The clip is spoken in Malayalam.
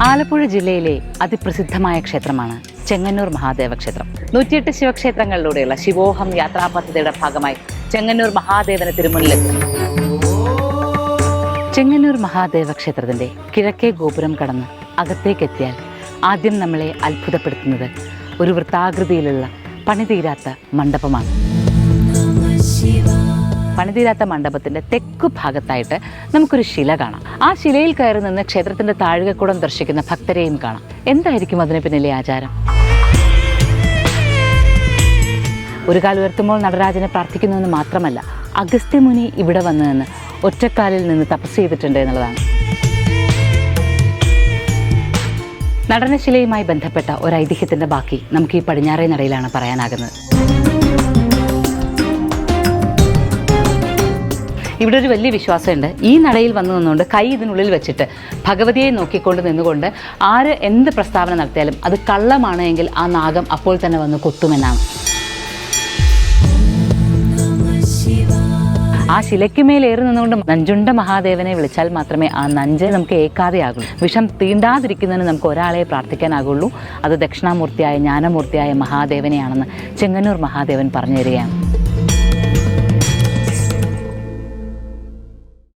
ആലപ്പുഴ ജില്ലയിലെ അതിപ്രസിദ്ധമായ ക്ഷേത്രമാണ് ചെങ്ങന്നൂർ മഹാദേവ ക്ഷേത്രം നൂറ്റിയെട്ട് ശിവക്ഷേത്രങ്ങളിലൂടെയുള്ള ശിവോഹം യാത്രാ പദ്ധതിയുടെ ഭാഗമായി ചെങ്ങന്നൂർ മഹാദേവന് തിരുമുന്നിലെത്തും ചെങ്ങന്നൂർ മഹാദേവ ക്ഷേത്രത്തിന്റെ കിഴക്കേ ഗോപുരം കടന്ന് അകത്തേക്കെത്തിയാൽ ആദ്യം നമ്മളെ അത്ഭുതപ്പെടുത്തുന്നത് ഒരു വൃത്താകൃതിയിലുള്ള പണിതീരാത്ത മണ്ഡപമാണ്. പണിതീരാത്ത മണ്ഡപത്തിന്റെ തെക്കു ഭാഗത്തായിട്ട് നമുക്കൊരു ശില കാണാം. ആ ശിലയിൽ കയറി നിന്ന് ക്ഷേത്രത്തിന്റെ താഴികക്കുടം ദർശിക്കുന്ന ഭക്തരെയും കാണാം. എന്തായിരിക്കും അതിന് പിന്നിലെ ആചാരം? ഒരു കാൽ ഉയർത്തുമ്പോൾ നടരാജനെ പ്രാർത്ഥിക്കുന്നുവെന്ന് മാത്രമല്ല അഗസ്ത്യമുനി ഇവിടെ വന്നു നിന്ന് ഒറ്റക്കാലിൽ നിന്ന് തപസ് ചെയ്തിട്ടുണ്ട് എന്നുള്ളതാണ്. നടനശിലയുമായി ബന്ധപ്പെട്ട ഒരു ഐതിഹ്യത്തിന്റെ ബാക്കി നമുക്ക് ഈ പടിഞ്ഞാറേ നടയിലാണ് പറയാനാകുന്നത്. ഇവിടെ ഒരു വലിയ വിശ്വാസമുണ്ട്. ഈ നടയിൽ വന്നു നിന്നുകൊണ്ട് കൈ ഇതിനുള്ളിൽ വെച്ചിട്ട് ഭഗവതിയെ നോക്കിക്കൊണ്ട് നിന്നുകൊണ്ട് ആര് എന്ത് പ്രസ്താവന നടത്തിയാലും അത് കള്ളമാണ് എങ്കിൽ ആ നാഗം അപ്പോൾ തന്നെ വന്ന് കൊത്തുമെന്നാണ്. ആ ശിലയ്ക്ക് മേലേറി നിന്നുകൊണ്ട് നഞ്ചുണ്ട മഹാദേവനെ വിളിച്ചാൽ മാത്രമേ ആ നഞ്ച് നമുക്ക് ഏക്കാതെയാകുള്ളൂ വിഷം തീണ്ടാതിരിക്കുന്നതിന് നമുക്ക് ഒരാളെ പ്രാർത്ഥിക്കാനാകുള്ളൂ. അത് ദക്ഷിണാമൂർത്തിയായ ജ്ഞാനമൂർത്തിയായ മഹാദേവനെയാണെന്ന് ചെങ്ങന്നൂർ മഹാദേവൻ പറഞ്ഞു തരികയാണ്.